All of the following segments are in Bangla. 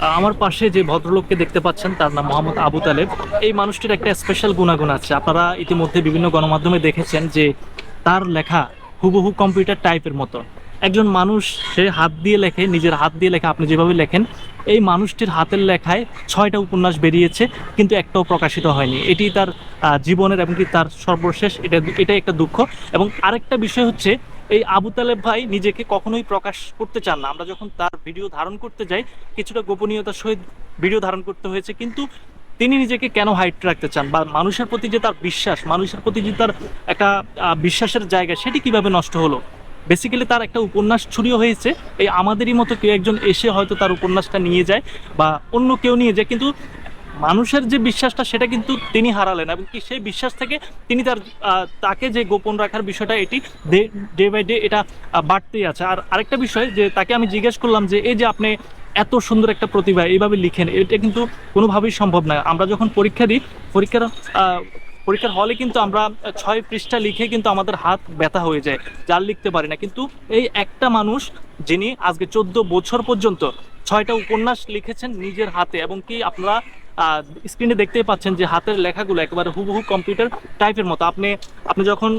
আমার পাশে যে ভদ্রলোককে দেখতে পাচ্ছেন, তার নাম মোহাম্মদ আবু তালেব। এই মানুষটির একটা স্পেশাল গুণাগুণ আছে। আপনারা ইতিমধ্যে বিভিন্ন গণমাধ্যমে দেখেছেন যে, তার লেখা হুবহু কম্পিউটার টাইপের মতো। একজন মানুষ, সে হাত দিয়ে লেখে, নিজের হাত দিয়ে লেখা, আপনি যেভাবে লেখেন, এই মানুষটির হাতের লেখায় ছয়টা উপন্যাস বেরিয়েছে, কিন্তু একটাও প্রকাশিত হয়নি। এটি তার জীবনের এমনকি তার সর্বশেষ, এটা, এটাই একটা দুঃখ। এবং আরেকটা বিষয় হচ্ছে এই আবু তালেব ভাই নিজেকে কখনোই প্রকাশ করতে চান না। আমরা যখন তার ভিডিও ধারণ করতে যাই, কিছুটা গোপনীয়তার সহিত ভিডিও ধারণ করতে হয়েছে, কিন্তু তিনি নিজেকে কেন হাইট রাখতে চান? বা মানুষের প্রতি যে তার বিশ্বাস, মানুষের প্রতি যে তার একটা বিশ্বাসের জায়গা, সেটি কীভাবে নষ্ট হলো? বেসিক্যালি তার একটা উপন্যাস ছড়িয়ে হয়েছে। এই আমাদেরই মতো কেউ একজন এসে হয়তো তার উপন্যাসটা নিয়ে যায় বা অন্য কেউ নিয়ে যায়, কিন্তু মানুষের যে বিশ্বাসটা, সেটা কিন্তু তিনি হারালেন এবং কি সেই বিশ্বাস থেকে তিনি তার তাকে যে গোপন রাখার বিষয়টা, এটি ডে বাই ডে এটা বাড়তেই আছে। আর আরেকটা বিষয় যে তাকে আমি জিজ্ঞেস করলাম যে, এই যে আপনি এত সুন্দর একটা প্রতিভা, এইভাবে লিখেন, এটা কিন্তু কোনোভাবেই সম্ভব না আমরা যখন পরীক্ষা দিই, পরীক্ষার পরীক্ষার হলে কিন্তু আমরা ছয় পৃষ্ঠা লিখে কিন্তু আমাদের হাত ব্যথা হয়ে যায় যার লিখতে পারি না। কিন্তু এই একটা মানুষ, যিনি আজকে চোদ্দ বছর পর্যন্ত ছয়টা উপন্যাস লিখেছেন নিজের হাতে এবং কি আপনারা স্ক্রিনে দেখতেই পাচ্ছেন যে হাতের লেখাগুলো একেবারে হুবহু কম্পিউটার টাইপের মতো। আপনি আপনি যখন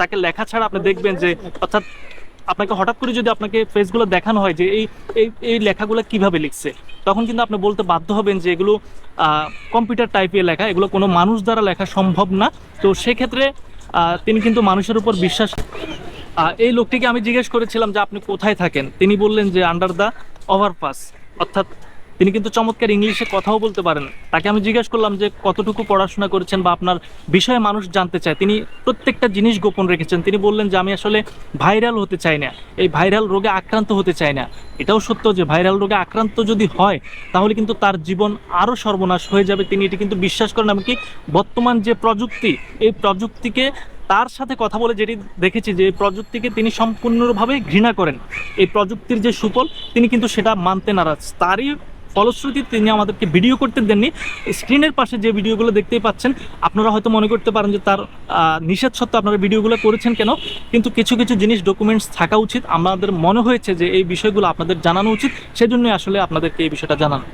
তাকে লেখা ছাড়া আপনি দেখবেন যে, অর্থাৎ আপনাকে হঠাৎ করে যদি আপনাকে ফেসগুলো দেখানো হয় যে এই এই এই লেখাগুলো কীভাবে লিখছে, তখন কিন্তু আপনি বলতে বাধ্য হবেন যে এগুলো কম্পিউটার টাইপের লেখা। এগুলো কোনো মানুষ দ্বারা লেখা সম্ভব না। তো সেক্ষেত্রে তিনি কিন্তু মানুষের উপর বিশ্বাস এই লোকটিকে আমি জিজ্ঞেস করেছিলাম যে আপনি কোথায় থাকেন? তিনি বললেন যে আন্ডার দ্য ওভারপাস অর্থাৎ তিনি কিন্তু চমৎকার ইংলিশে কথাও বলতে পারেন। তাকে আমি জিজ্ঞেস করলাম যে, কতটুকু পড়াশোনা করেছেন বা আপনার বিষয়ে মানুষ জানতে চায়? তিনি প্রত্যেকটা জিনিস গোপন রেখেছেন। তিনি বললেন যে, আমি আসলে ভাইরাল হতে চাই না। এই ভাইরাল রোগে আক্রান্ত হতে চাই না। এটাও সত্য যে, ভাইরাল রোগে আক্রান্ত যদি হয়, তাহলে কিন্তু তার জীবন আরও সর্বনাশ হয়ে যাবে। তিনি এটি কিন্তু বিশ্বাস করেন এমনকি বর্তমান যে প্রযুক্তি, এই প্রযুক্তিকে তার সাথে কথা বলে যেটি দেখেছি যে প্রযুক্তিকে তিনি সম্পূর্ণভাবে ঘৃণা করেন। এই প্রযুক্তির যে সুফল, তিনি কিন্তু সেটা মানতে নারাজ। তারই ফলশ্রুতি তিনি আমাদেরকে ভিডিও করতে দেননি। স্ক্রিনের পাশে যে ভিডিওগুলো দেখতেই পাচ্ছেন, আপনারা হয়তো মনে করতে পারেন যে তার নিষেধ সত্ত্বেও আপনারা ভিডিওগুলো করেছেন কেন? কিন্তু কিছু কিছু জিনিস ডকুমেন্টস থাকা উচিত। আমাদের মনে হয়েছে যে এই বিষয়গুলো আপনাদের জানানো উচিত। সেজন্যই আসলে আপনাদেরকে এই বিষয়টা জানানো।